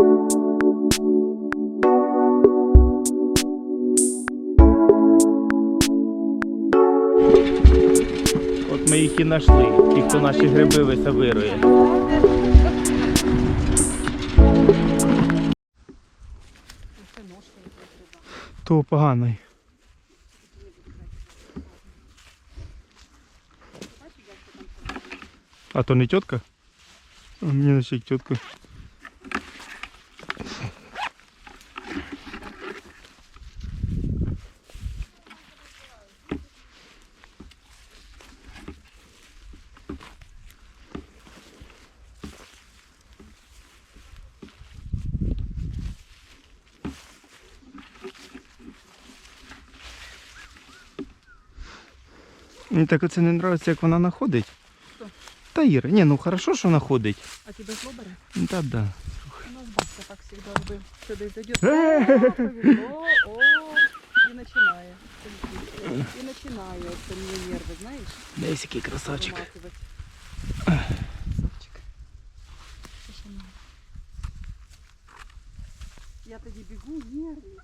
От ми їх і знайшли, ті, хто наші гриби висавирує. То поганий. А то не тітка? Мені наче тітка. Мені так оце не подобається, як вона знаходить. Та Іра, ні, ну хорошо, що знаходить. А тебе зло бере? Та да. У нас батько так завжди робив. Сюди зайдет. О, о, і починає. І починає це мені нерви, знаєш? Десь який красавчик. виматувати. Красавчик. Я тоді бігу, нервничаю.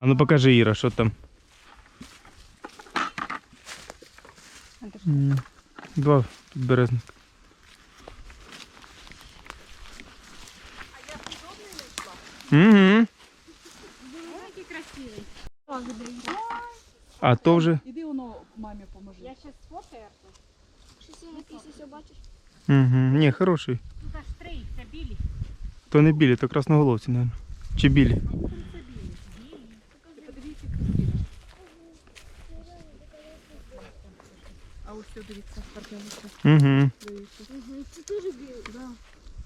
А ну покажи, Іра, що там. М, Два підберезник. Угу. Який красивий. А то вже. Іди воно мамі поможи. Я ще сфотаю. Щось я якийсь ось бачиш? Угу. Ні, хороший. Тут аж три, це білі. То не білі, то красноголовці, мабуть. Чи білі? Угу. Це теж білий. Да.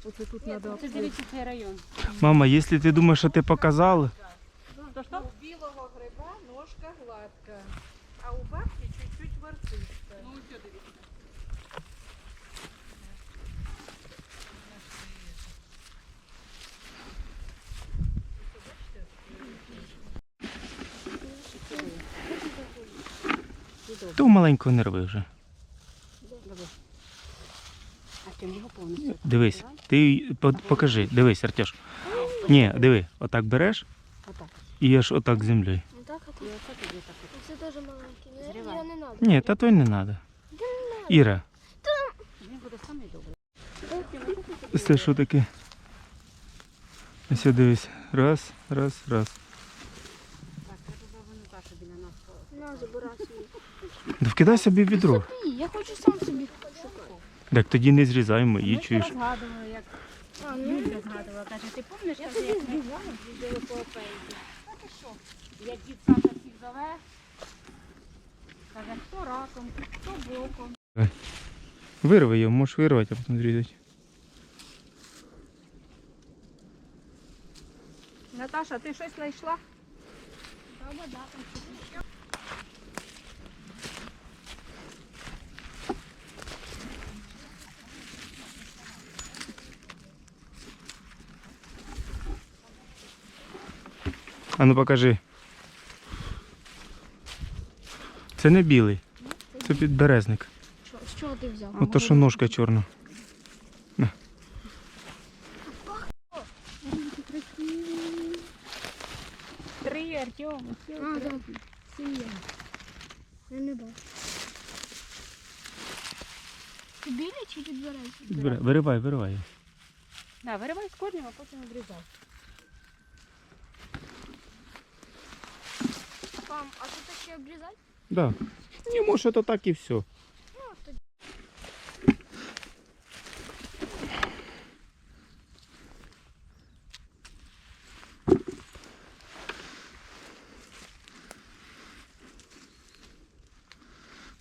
Оце тут треба Це дивіться цей район. Мама, якщо ти думаєш, що ти показала, То що? У білого гриба ножка гладка, а у бабки чуть-чуть ворсиста. Ну, ось дивіться. то маленького не рви вже. А його повністю. Дивись, ти по- покажи, дивись, Артеш. Ні, диви, отак береш Отак. і аж отак землею. Не так, а І так. оце тоді так. от. Це теж маленький. Не, Зривай. його не треба. Ні, та той не треба. Іра, Він буде самий добрий. це що таке? Ось дивись. Раз, раз, раз. Так, треба було не так, біля нас. На, забирай собі. Да вкидай собі в відро. Ні, я хочу сам собі шукати. Так тоді не зрізаємо і Ми чуєш. розгадували, як А, ну, згадувала. Каже, ти пам'ятаєш, каже, як ми біжала по апельсі. як дід Саша всіх зове? Каже, хто раком, хто боком. Вирви його, можеш вирвати, а потім зрізати. Наташа, ти щось знайшла? Та вода там щось. А ну покажи. Це не білий, це підберезник. З чого ти взяв? Ото що ножка чорна. Три, Артем. А, так. Сім'я. Я не бачу. Ти білі чи підберезі? Виривай, виривай. Да, виривай з корнем, а потім обрізай. Пам, а тут ще обрізати? Да. Не може, то так і все.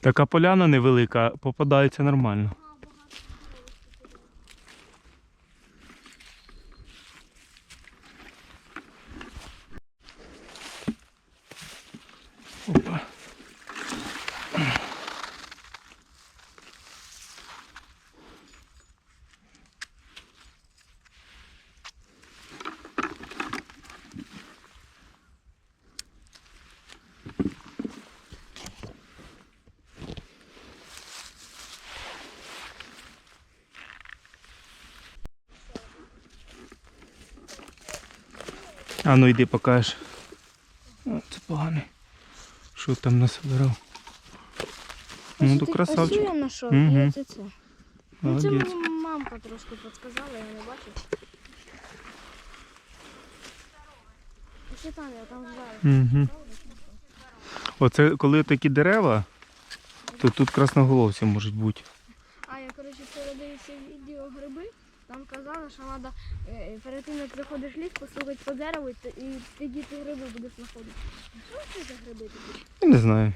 Така поляна невелика, попадається нормально. А ну йди покажеш. О, це поганий. Що там насобирав? Ну, то красавчик. Ось я знайшов, це це. Ну, це Молодець. мені мамка трошки підказала, я не бачив. Ось там, я там зараз. Угу. Оце коли такі дерева, то тут красноголовці можуть бути. А я, коротше, передивився відео гриби. Там казали, що треба перед тим, як заходиш в ліс, послухати по дереву, і, тоді ти гриби будеш знаходити. Що це за гриби такі? Я не знаю.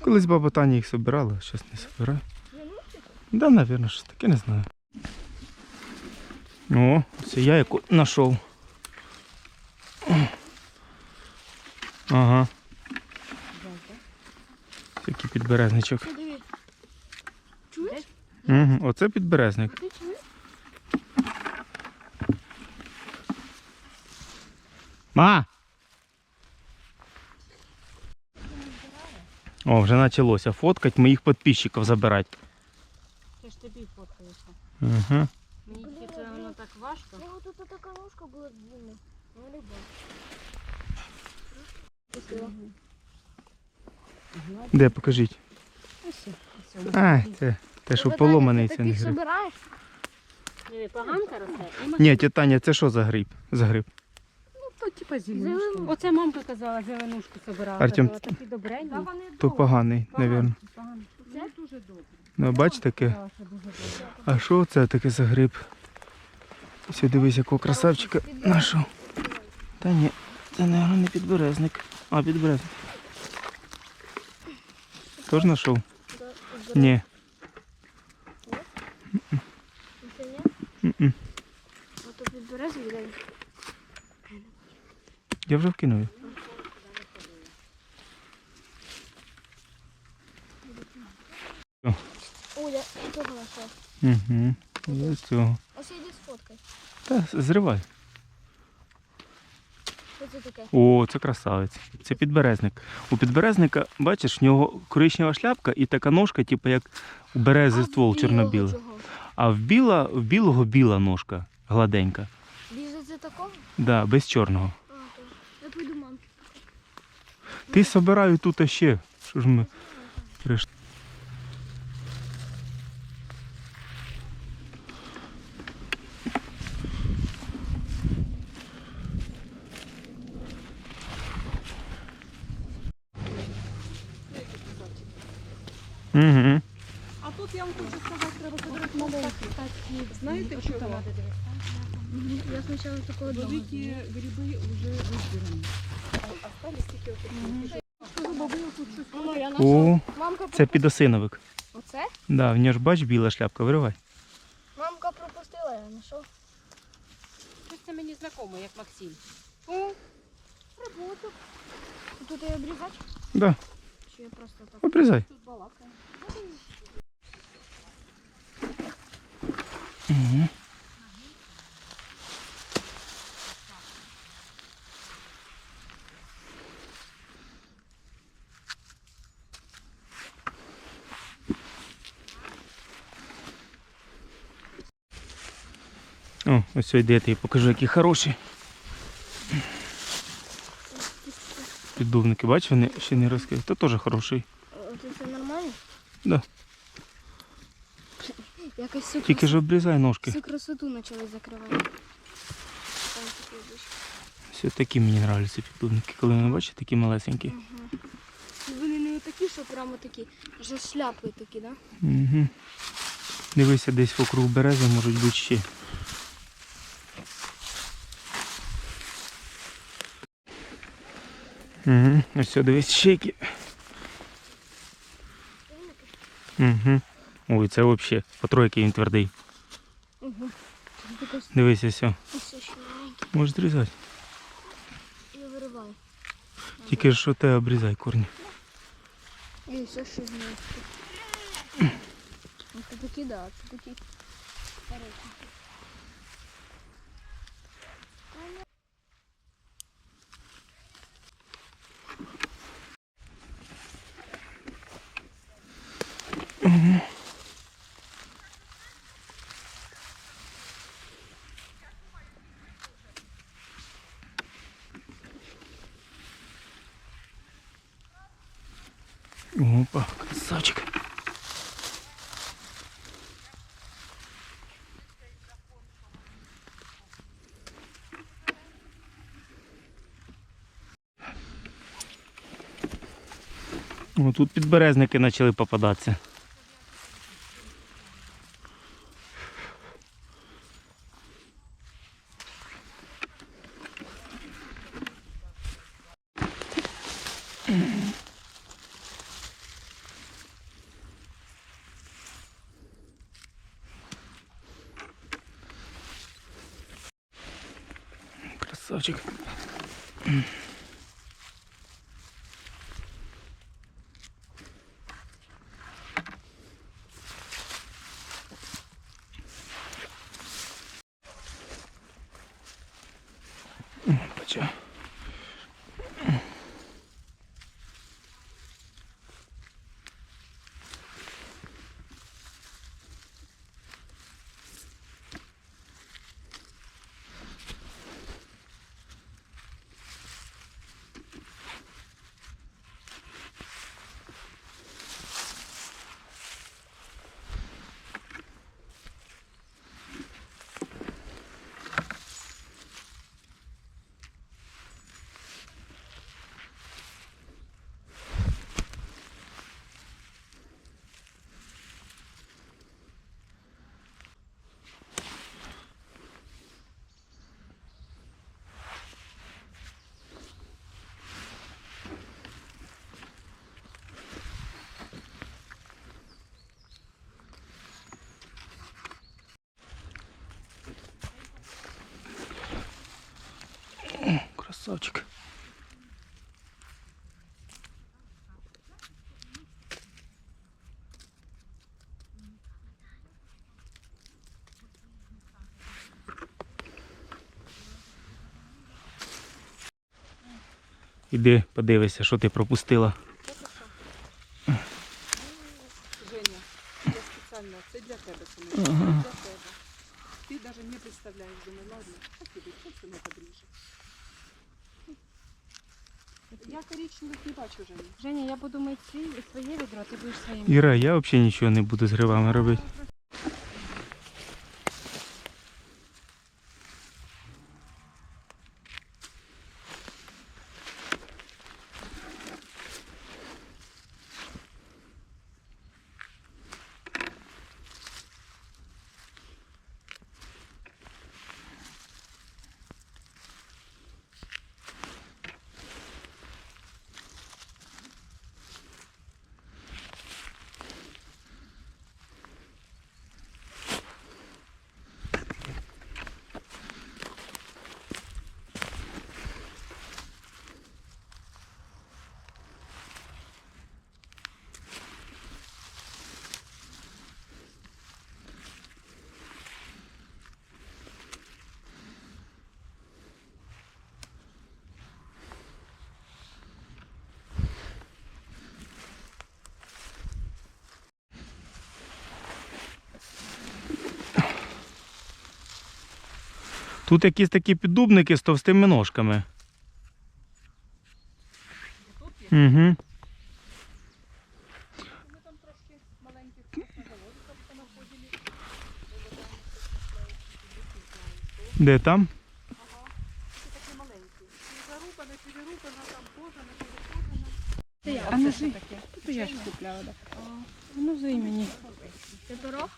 Колись баба Таня їх собирала, зараз не собирає. Да, напевно, щось таке не знаю. О, це я яку знайшов. Ага. Такий підберезничок. Чуєш? Угу. Оце підберезник. Ти чуєш? Ма! О, вже почалося фоткать, моїх підписчиків забирати. Ти ж тобі фоткаєшся. Угу. Мені тільки це воно так важко. У тут така ножка була длинна. Ну, Де, покажіть. А, це те, що поломаний, це не гриб. поганка росте. Ні, махнути. тітя Таня, це що за гриб? За гриб? Ну, типа Зеленушка. Оце мамка казала, зеленушку собирала. Артем, Казала, такі добренні. То поганий, мабуть. Це дуже добре. Ну, бач таке. А що це таке за гриб? Ось дивись, якого красавчика знайшов. Та ні, це, мабуть, не підберезник. А, підберезник. Тож знайшов? Ні. Ні? М-м. А то підбереш людей. Я вже вкинув. О, я і того знайшов. Угу. Ось цього. Ось іди сфоткай. Та зривай. Що це таке? О, це красавець. Це підберезник. У підберезника, бачиш, в нього коричнева шляпка і така ножка, типу як у берези ствол чорно-білий. А в, біла, в білого біла ножка, гладенька. Біже це такого? Да, без чорного. А, то. Я пойду мам. Ти собираю тут ще. Що ж ми прийшли? Угу. А тут я вам хочу сказати, треба подивитися маленькі. Знаєте чого? треба. Я спочатку такого. Великі гриби вже визбирані. О, це підосиновик. Оце? Да, в нього ж бач біла шляпка, виривай. Мамка пропустила, я знайшов. Щось це мені знакомо, як Максим. О, роботу. Тут я обрізати? Да, Чи я просто так? обрізай. тут балакає. Угу. О, ось сюди я покажу, які хороші. Піддувники, бачиш, вони ще не розкриті. То теж хороший. Це нормально? Да. Якось всю, Тільки ж обрізай ножки. всю красоту почали закривати. Все такі мені подобаються піддувники, коли вони бачиш, такі малесенькі. Вони не такі, що прямо такі, вже з шляпою такі, да? Угу. Дивися, десь вокруг берези можуть бути ще. Угу. Ось все, дивись, ще які. Угу. Ой, це взагалі по тройки він твердий. Угу. Все. ось. Можеш зрізати. І вириваю. Тільки що те обрізай корні. І все ще знаю. Ну, це такі, да, це такі. хороші. Опа, красавчик. О, тут підберезники почали попадатися. Красавчик. Поча. Красавчик. Іди подивися, що ти пропустила. Женя, я спеціально, це для тебе саме. Це для тебе. Ти навіть не представляєш, думаю, ладно, тобі, хто це не подріже. Я коричневих не бачу, Женя. Женя, я буду мити свій- своє відро, ти будеш своїм. Іра, я взагалі нічого не буду з грибами робити. Тут якісь такі піддубники з товстими ножками. Тут є. Угу. Там. Де там? Це такі маленькі. Зарубане, перерубане, там кожане, перекожане. А ну ж таке. Тут я ж купляла, так. Ну, зай мені. Це дорог?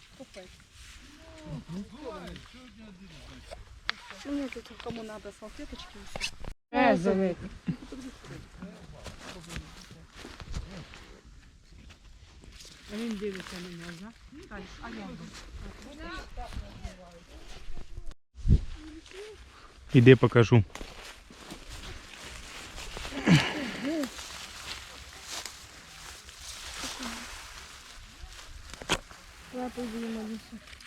Чому тут кому треба салфеточки і все? Резовик. А він дивиться на мене, да? А я. Іди покажу. Лапу будемо лісу.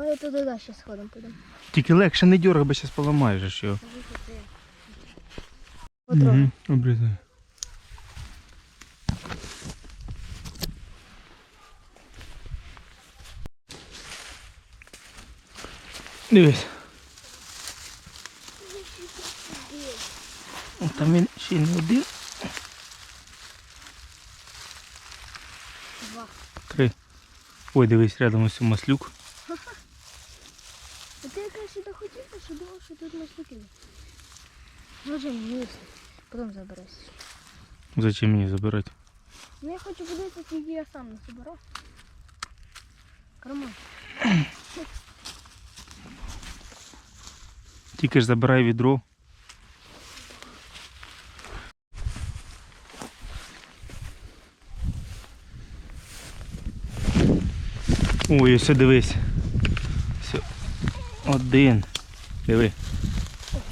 Давай туди далі сходимо підемо. Тільки легше не дергай, бо зараз поламаєш його. Потроху. Угу, обрізай. Дивись. Там він ще не один. Два. Три. Ой, дивись, рядом ось маслюк. А ти якраз сюди хотів, що думав, маслюки. Може, ні, потім заберешся. Зачем мені забирати? Ну я хочу подивитися, скільки я сам не собирав. Карман. Тільки ж забирай відро. Ой, ось дивись. Все. Один. Диви.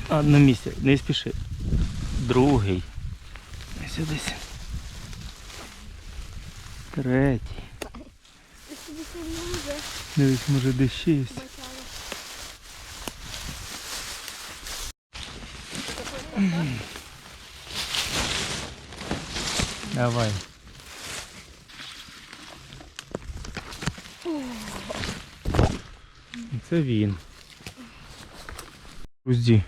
Одне місце. Не спіши. Другий. Десь. Третій. Дивись, може десь ще є. Давай. Це він. Грузді.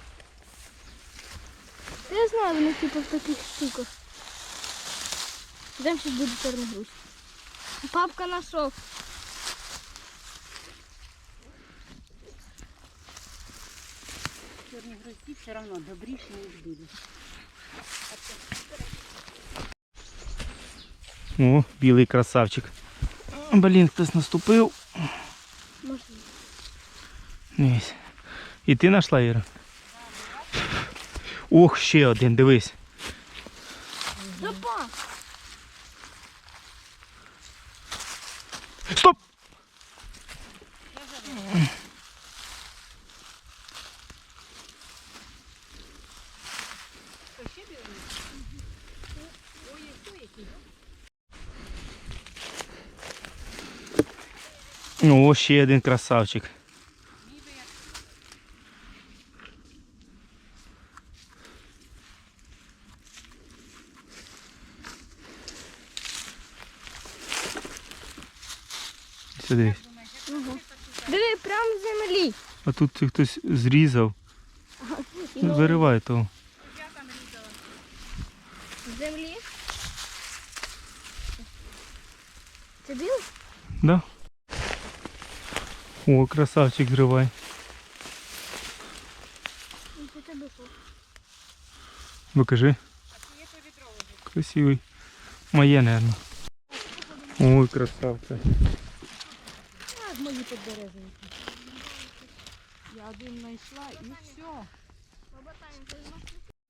Знаю, вони типу в таких штуках. Там ще буде чорний груз. Папка нашов. Чорні грозді все одно добріші, ніж білі. О, білий красавчик. Блін, хтось наступив. Може. Дивись. І ти знайшла Іра? Ох, ще один, дивись. Запа! Стоп! О, ще один красавчик. Сюди. Диви, прямо з землі. А тут це хтось зрізав. Ну, Виривай того. З землі. Це білий? Да? О, красавчик зривай. Що? Покажи. Красивий. Моє, наверное. Ой, красавця. Так, мої. Я один знайшла і все.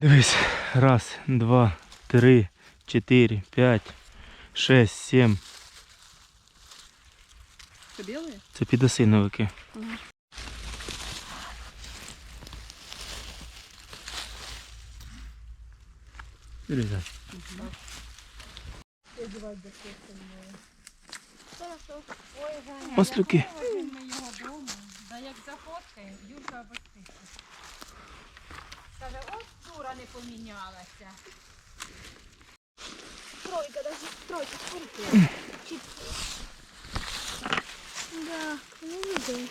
Дивись. Раз, два, три, чотири, п'ять, шесть, сім. Це білий? Це підосиновики. Ага. Ой, Ганя, Маслюки. Та ми його дому. Да як зафоткає, Юрка обоститься. Каже, от дура не помінялася. Тройка, даже тройка? Четыре. Да, не видно.